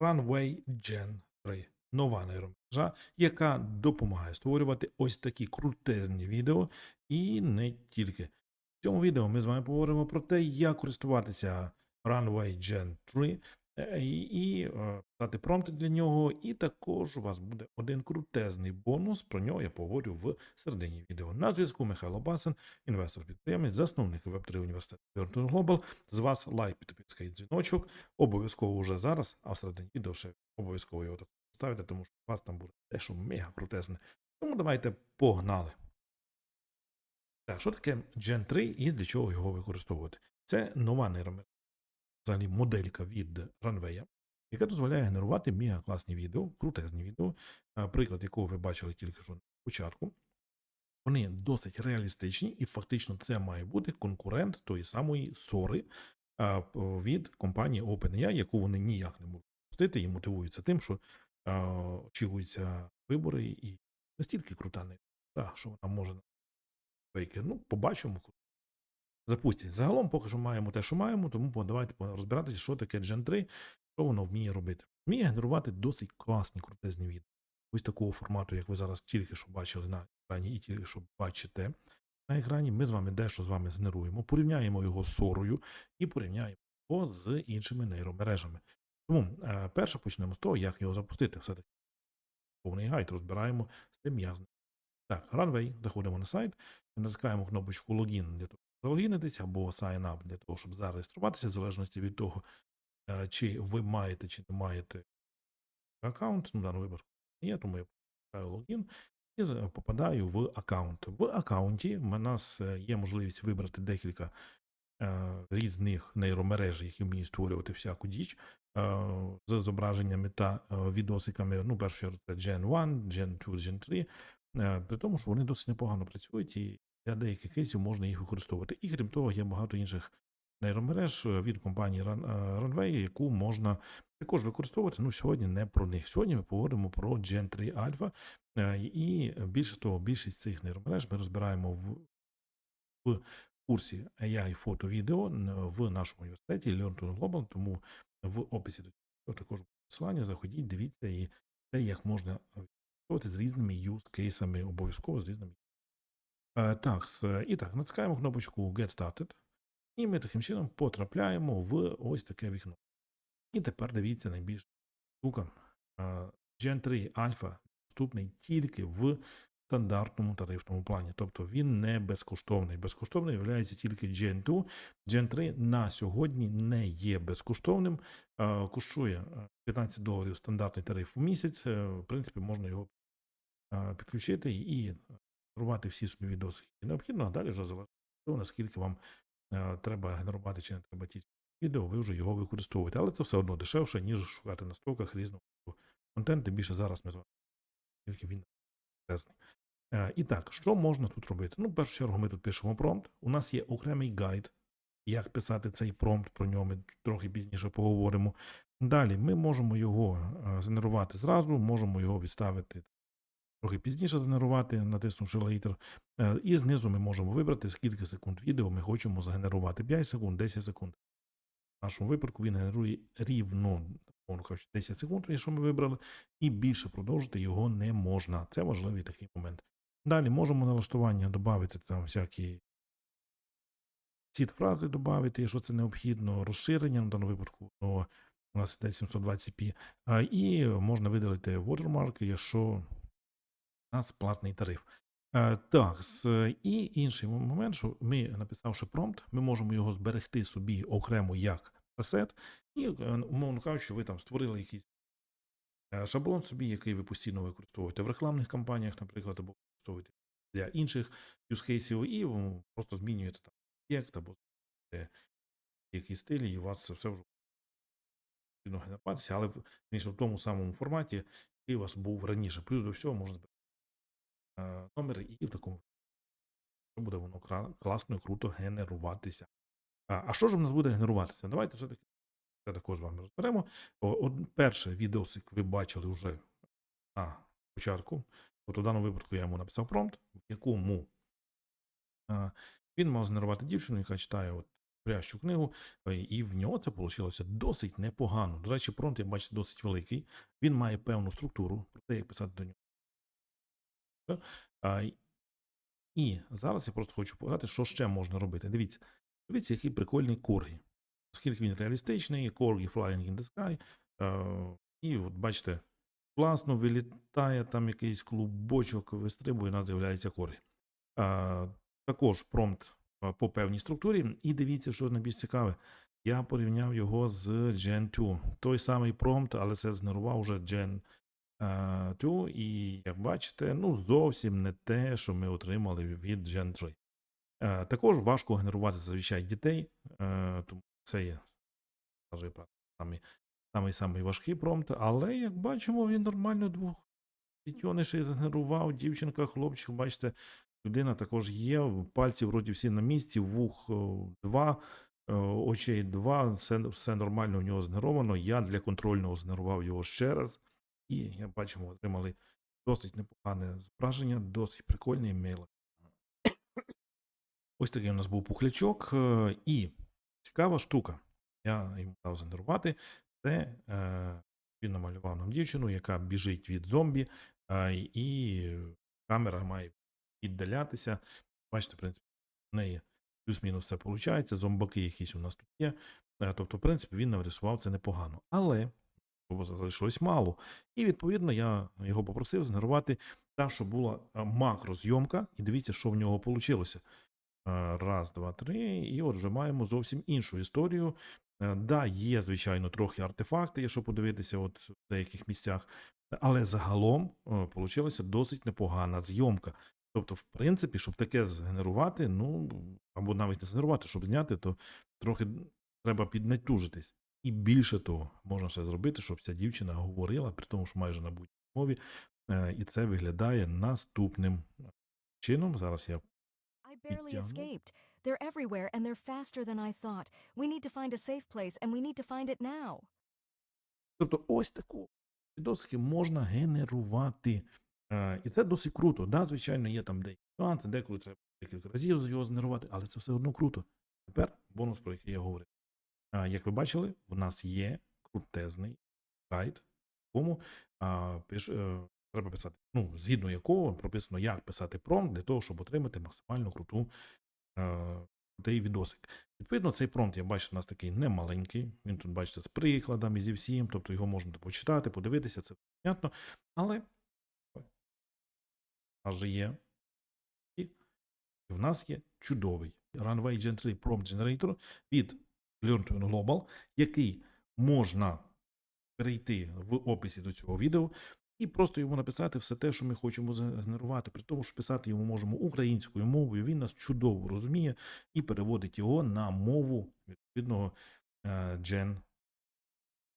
Runway Gen 3. Нова нейромережа, яка допомагає створювати ось такі крутезні відео, і не тільки. В цьому відео ми з вами поговоримо про те, як користуватися Runway Gen 3 е, і, і е, писати промпти для нього. І також у вас буде один крутезний бонус. Про нього я поговорю в середині відео. На зв'язку Михайло Басин, інвестор-підприємець, засновник Web3 університету Learn Global. З вас лайк, підписка і дзвіночок. Обов'язково вже зараз, а в середині відео ще обов'язково його так ставити, тому що у вас там буде дещо мега крутезне. Тому давайте погнали. Так, що таке Gen 3 і для чого його використовувати? Це нова нейромережа, взагалі моделька від Runway, яка дозволяє генерувати мега класні відео, крутезні відео, приклад якого ви бачили тільки що на початку. Вони досить реалістичні, і фактично це має бути конкурент тої самої Сори від компанії OpenAI, яку вони ніяк не можуть пустити і мотивуються тим, що очікуються вибори, і настільки крута нейромережа, що вона може фейки. Ну, побачимо. Запустять. Загалом поки що маємо те, що маємо, тому давайте розбиратися, що таке Gen 3, що воно вміє робити. Вміє генерувати досить класні крутезні відео. Ось такого формату, як ви зараз тільки що бачили на екрані, і тільки що бачите на екрані. Ми з вами дещо з вами згенеруємо, порівняємо його з сорою і порівняємо його з іншими нейромережами. Тому е, перше почнемо з того, як його запустити. Все-таки повний гайд розбираємо з тим я Так, Runway, заходимо на сайт, натискаємо кнопочку логін для того, щоб залогінитися, або sign up для того, щоб зареєструватися, в залежності від того, е, чи ви маєте чи не маєте аккаунт. Ну, даному випадку є, тому я натискаю логін і попадаю в аккаунт. В аккаунті в нас е, є можливість вибрати декілька е, різних нейромереж, які вміють створювати всяку діч з зображеннями та відосиками. Ну, першу чергу, це Gen 1, Gen 2, Gen 3. Е, При тому, що вони досить непогано працюють, і для деяких кейсів можна їх використовувати. І крім того, є багато інших нейромереж е, від компанії е, Runway, яку можна також використовувати. Ну, сьогодні не про них. Сьогодні ми поговоримо про Gen 3 Alpha. Е, І більше того, більшість цих нейромереж ми розбираємо в, в курсі AI фото відео в нашому університеті Learn to Global, тому в описі до цього також посилання. Заходіть, дивіться і те, як можна використовувати з різними use кейсами, обов'язково з різними. Е, Так, і так, натискаємо кнопочку Get Started, і ми таким чином потрапляємо в ось таке вікно. І тепер дивіться найбільша штука. Е, Gen 3 Alpha доступний тільки в стандартному тарифному плані. Тобто він не безкоштовний. Безкоштовний є тільки Gen 2. Gen 3 на сьогодні не є безкоштовним. Е, Коштує е, 15 доларів стандартний тариф в місяць. В принципі, можна його підключити і генерувати всі собі відоси, необхідно, а далі вже залежить того, наскільки вам е, треба генерувати чи не треба ті відео, ви вже його використовуєте. Але це все одно дешевше, ніж шукати на стоках різного контенту. Більше зараз ми з вами тільки він тесний. Е, І так, що можна тут робити? Ну, в першу чергу, ми тут пишемо промпт. У нас є окремий гайд, як писати цей промпт, про нього ми трохи пізніше поговоримо. Далі ми можемо його е, згенерувати зразу, можемо його відставити трохи пізніше згенерувати, натиснувши Later. Е, І знизу ми можемо вибрати, скільки секунд відео ми хочемо згенерувати. 5 секунд, 10 секунд. В нашому випадку він генерує рівно кажучи, 10 секунд, якщо ми вибрали, і більше продовжити його не можна. Це важливий такий момент. Далі можемо налаштування додати там всякі ці фрази додати, якщо це необхідно, розширення на даному випадку, ну, у нас іде 720p, і можна видалити watermark, якщо нас платний тариф. Е, Так, і інший момент, що ми, написавши промпт, ми можемо його зберегти собі окремо як асет, і, е, умовно кажучи, ви там створили якийсь е, шаблон собі, який ви постійно використовуєте в рекламних кампаніях, наприклад, або використовуєте для інших юзкейсів, і просто змінюєте там об'єкт або якийсь стиль, і у вас це все вже генеруватися, але в, тому самому форматі, який у вас був раніше. Плюс до всього можна зберегти номер і в такому буде воно класно і круто генеруватися. А, що ж в нас буде генеруватися? Давайте все-таки це також з вами розберемо. О, од- перший ви бачили вже на початку. От у даному випадку я йому написав промпт, в якому він мав згенерувати дівчину, яка читає от говорящу книгу, е, і в нього це вийшло досить непогано. До речі, промпт, як бачите, досить великий. Він має певну структуру, про те, як писати до нього. І зараз я просто хочу показати, що ще можна робити. Дивіться, дивіться, який прикольний коргі. Оскільки він реалістичний, коргі Flying in the Sky. І от бачите, класно вилітає там якийсь клубочок, вистрибує, у нас з'являється коргі. Також промпт по певній структурі. І дивіться, що найбільш цікаве. Я порівняв його з Gen 2. Той самий промпт, але це згенерував уже Gen 2. І як бачите, ну зовсім не те, що ми отримали від Gen 3. Е, також важко генерувати зазвичай дітей, е, тому це є самий, самий, самий важкий промпт, але як бачимо, він нормально двох дітьонишей згенерував, дівчинка, хлопчик, бачите, людина також є, пальці вроді всі на місці, вух о, два, е, очей два, все, все нормально у нього згенеровано. Я для контрольного згенерував його ще раз, і як бачимо, отримали досить непогане зображення, досить прикольний мейл. Ось такий у нас був пухлячок. е, І цікава штука. Я йому дав згенерувати. Це е, він намалював нам дівчину, яка біжить від зомбі, і камера має віддалятися. Бачите, в принципі, в неї плюс-мінус все виходить. Зомбаки якісь у нас тут є. Е, Тобто, в принципі, він нарисував це непогано. Але цього залишилось мало. І відповідно я його попросив згенерувати та, що була е, макрозйомка, і дивіться, що в нього вийшло. Раз, два, три. І от вже маємо зовсім іншу історію. Е, Да, є, звичайно, трохи артефакти, якщо подивитися от в деяких місцях, але загалом вийшла досить непогана зйомка. Тобто, в принципі, щоб таке згенерувати, ну або навіть не згенерувати, щоб зняти, то трохи треба піднатужитись. І більше того, можна ще зробити, щоб ця дівчина говорила, при тому, що майже на будь-якій мові, е, і це виглядає наступним чином. Зараз я Підтягну. They're everywhere and they're faster than I thought. We need to find a safe place and we need to find it now. Тобто, ось таку відосики можна генерувати. Е, і це досить круто. Да, звичайно, є там деякі нюанси, деколи треба декілька разів його згенерувати, але це все одно круто. Тепер бонус, про який я говорив. Як ви бачили, в нас є крутезний сайт, якому пиш, е, треба писати, ну, згідно якого прописано, як писати промпт для того, щоб отримати максимально круту е, крутий відосик. Відповідно, цей промпт, я бачу, у нас такий немаленький. Він тут, бачите, з прикладами, зі всім, тобто його можна почитати, подивитися, це понятно. Але аж є. І в нас є чудовий Runway Gen 3 Prompt Generator від Learn to Global, який можна перейти в описі до цього відео і просто йому написати все те, що ми хочемо згенерувати. При тому, що писати йому можемо українською мовою. Він нас чудово розуміє і переводить його на мову відповідного е, Gen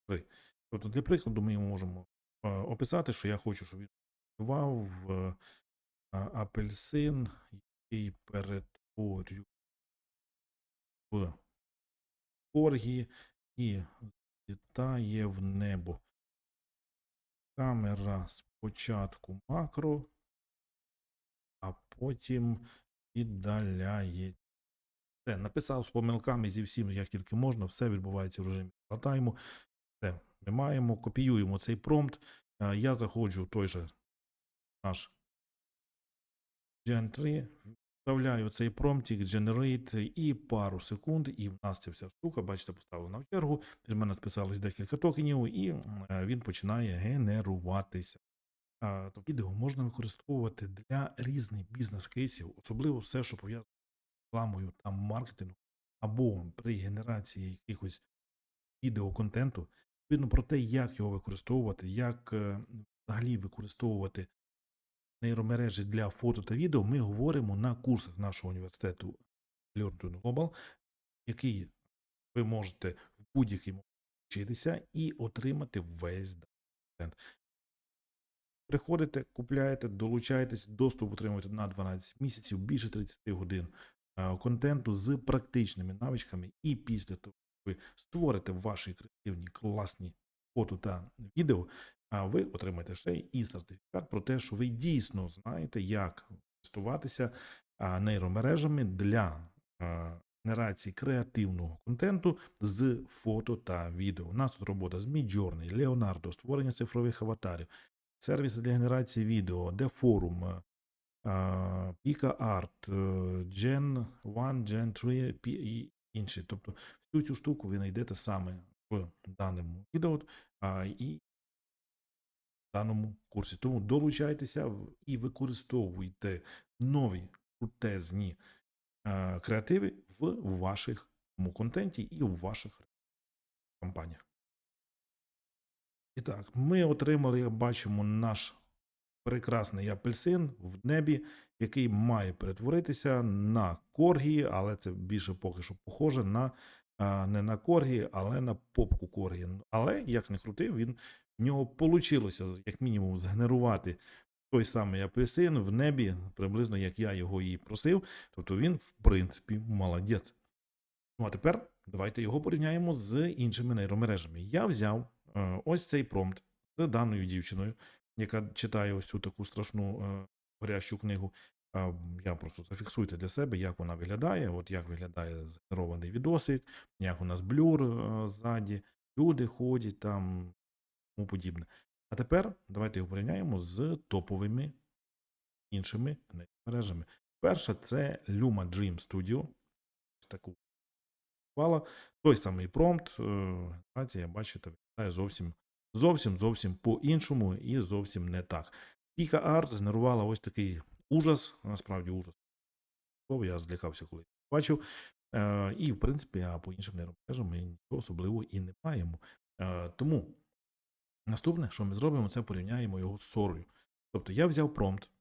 3. Тобто, для прикладу, ми йому можемо е, описати, що я хочу, щоб він працював е, апельсин, який перетворює в коргі і літає в небо. Камера спочатку макро, а потім віддаляє. Все, написав з помилками зі всім, як тільки можна, все відбувається в режимі тайму. Все, ми маємо, копіюємо цей промпт. Е, Я заходжу в той же наш Gen 3, вставляю цей промптик, generate і пару секунд, і в нас ця вся штука, бачите, поставлена в чергу. Від мене списалось декілька токенів, і е, він починає генеруватися. Тобто відео можна використовувати для різних бізнес-кейсів, особливо все, що пов'язане з рекламою та маркетингом, або при генерації якихось відеоконтенту. Відповідно про те, як його використовувати, як е, взагалі використовувати нейромережі для фото та відео, ми говоримо на курсах нашого університету Learn Global, який ви можете в будь-який момент вчитися і отримати весь контент. Приходите, купляєте, долучаєтесь, доступ отримуєте на 12 місяців, більше 30 годин контенту з практичними навичками, і після того, як ви створите ваші креативні класні фото та відео, а ви отримаєте ще і сертифікат про те, що ви дійсно знаєте, як користуватися нейромережами для генерації креативного контенту з фото та відео. У нас тут робота з Midjourney, Leonardo, створення цифрових аватарів, сервіси для генерації відео, е, Pika Art, е, Gen 1, Gen 3 і інші. Тобто всю цю штуку ви знайдете саме в даному відео і даному курсі. Тому долучайтеся і використовуйте нові крутезні е, креативи в вашому контенті і у ваших кампаніях. І так, ми отримали, як бачимо, наш прекрасний апельсин в небі, який має перетворитися на коргі, але це більше поки що похоже на не на коргі, але на попку коргі. Але, як не крутив, він в нього вийшло, як мінімум, згенерувати той самий апельсин в небі, приблизно як я його і просив. Тобто він, в принципі, молодець. Ну а тепер давайте його порівняємо з іншими нейромережами. Я взяв е, ось цей промпт з даною дівчиною, яка читає ось цю таку страшну е, горящу книгу. Я просто зафіксуйте для себе, як вона виглядає, от як виглядає згенерований відосик, як у нас блюр е, ззаді, люди ходять там, тому подібне. А тепер давайте його порівняємо з топовими іншими мережами. Перша це Luma Dream Studio. Ось таку хвала. Той самий промпт. е, Генерація, бачите, виглядає зовсім зовсім зовсім по-іншому і зовсім не так. Pika Art згенерувала ось такий ужас, насправді ужас. Я злякався, коли бачив. Е, і, в принципі, а по іншим нейромережам ми нічого особливого і не маємо. Е, тому наступне, що ми зробимо, це порівняємо його з сорою. Тобто я взяв промпт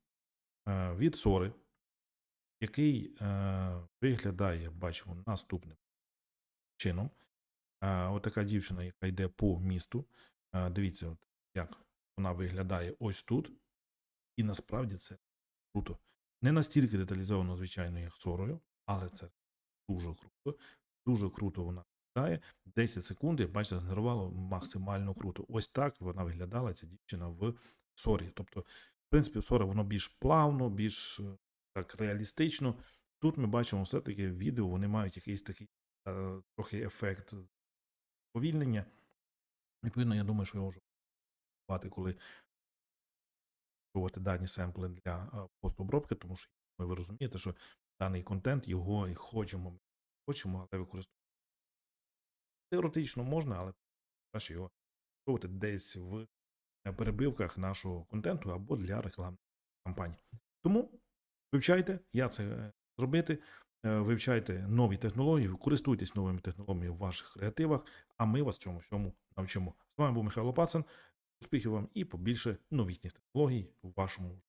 е, від сори, який е, виглядає, бачимо, наступним чином. Е, Отака дівчина, яка йде по місту. Дивіться, от, як вона виглядає ось тут. І насправді це круто. Не настільки деталізовано, звичайно, як сорою, але це дуже круто. Дуже круто вона виглядає. 10 секунд, як бачите, згенерувало максимально круто. Ось так вона виглядала, ця дівчина в сорі. Тобто, в принципі, в сорі воно більш плавно, більш е, так реалістично. Тут ми бачимо все-таки відео, вони мають якийсь такий е, трохи ефект повільнення. Відповідно, я думаю, що його вже бати, коли дані семпли для е, постобробки, тому що ви розумієте, що даний контент його і хочемо, хочемо, але використовувати. Теоретично можна, але краще його використовувати десь в е, перебивках нашого контенту або для рекламних кампаній. Тому вивчайте, я це е, зробити. е, Вивчайте нові технології, користуйтесь новими технологіями в ваших креативах, а ми вас цьому всьому навчимо. З вами був Михайло Пацан. Успіхів вам і побільше новітніх технологій у вашому